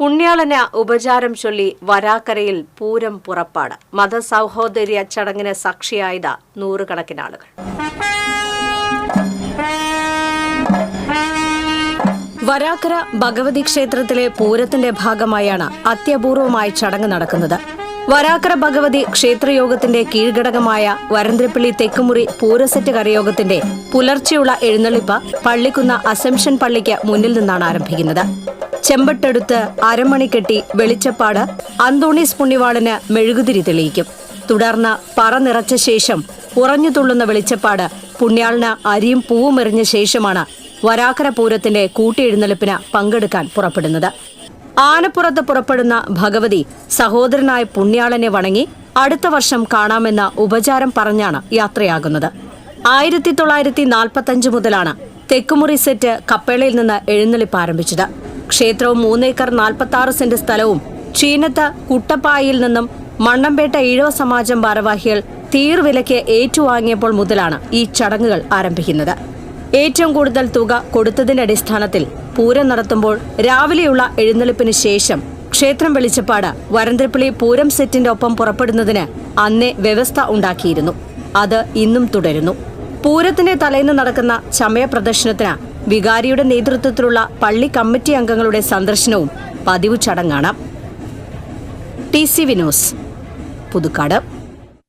പുണ്യാളന് ഉപചാരം ചൊല്ലി വരാക്കരയിൽ പൂരം പുറപ്പാട്. മതസൗഹോദര്യ ചടങ്ങിന് സാക്ഷിയായത് നൂറുകണക്കിന് ആളുകൾ. വരാക്കര ഭഗവതി ക്ഷേത്രത്തിലെ പൂരത്തിന്റെ ഭാഗമായാണ് അത്യപൂർവമായ ചടങ്ങ് നടക്കുന്നത്. വരാക്കര ഭഗവതി ക്ഷേത്രയോഗത്തിന്റെ കീഴ്ഘടകമായ വരന്തിരപ്പള്ളി തെക്കുമുറി പൂരസെറ്റ് കരയോഗത്തിന്റെ പുലർച്ചെയുള്ള എഴുന്നള്ളിപ്പ് പള്ളിക്കുന്ന അസംഷൻ പള്ളിക്ക് മുന്നിൽ നിന്നാണ് ആരംഭിക്കുന്നത്. ചെമ്പട്ടെടുത്ത് അരമണി കെട്ടി വെളിച്ചപ്പാട് അന്തോണീസ് പുണ്യവാളന് മെഴുകുതിരി തെളിയിക്കും. തുടർന്ന് പറ നിറച്ച ശേഷം ഉറഞ്ഞു തുള്ളുന്ന വെളിച്ചപ്പാട് പുണ്യാളിന് അരിയും പൂവും എറിഞ്ഞ ശേഷമാണ് വരാക്കര പൂരത്തിന്റെ കൂട്ടിയെഴുന്നള്ളിപ്പിന് പങ്കെടുക്കാൻ പുറപ്പെടുന്നത്. ആനപ്പുറത്ത് പുറപ്പെടുന്ന ഭഗവതി സഹോദരനായ പുണ്യാളനെ വണങ്ങി അടുത്ത വർഷം കാണാമെന്ന ഉപചാരം പറഞ്ഞാണ് യാത്രയാകുന്നത്. ആയിരത്തി തൊള്ളായിരത്തി നാൽപ്പത്തഞ്ച് മുതലാണ് തെക്കുമുറി സെറ്റ് കപ്പേളയിൽ നിന്ന് എഴുന്നള്ളിപ്പ് ആരംഭിച്ചത്. ക്ഷേത്രവും മൂന്നേക്കർ നാൽപ്പത്തി ആറ് സെന്റ് സ്ഥലവും ചീനത്ത് കുട്ടപ്പായിൽ നിന്നും മണ്ണമ്പേട്ട ഈഴവ സമാജം ഭാരവാഹികൾ തീർവിലയ്ക്ക് ഏറ്റുവാങ്ങിയപ്പോൾ മുതലാണ് ഈ ചടങ്ങുകൾ ആരംഭിക്കുന്നത്. ഏറ്റവും കൂടുതൽ തുക കൊടുത്തതിന്റെ അടിസ്ഥാനത്തിൽ പൂരം നടത്തുമ്പോൾ രാവിലെയുള്ള എഴുന്നള്ളിപ്പിന് ശേഷം ക്ഷേത്രം വെളിച്ചപ്പാട് വരന്തിരിപ്പിളി പൂരം സെറ്റിന്റെ ഒപ്പം പുറപ്പെടുന്നതിന് അന്നേ വ്യവസ്ഥ ഉണ്ടാക്കിയിരുന്നു. അത് ഇന്നും തുടരുന്നു. പൂരത്തിന്റെ തലേന്ന് നടക്കുന്ന ചമയ പ്രദർശനത്തിന് വികാരിയുടെ നേതൃത്വത്തിലുള്ള പള്ളി കമ്മിറ്റി അംഗങ്ങളുടെ സന്ദർശനവും പതിവ് ചടങ്ങാണ്. T C Vinos Puthukkad.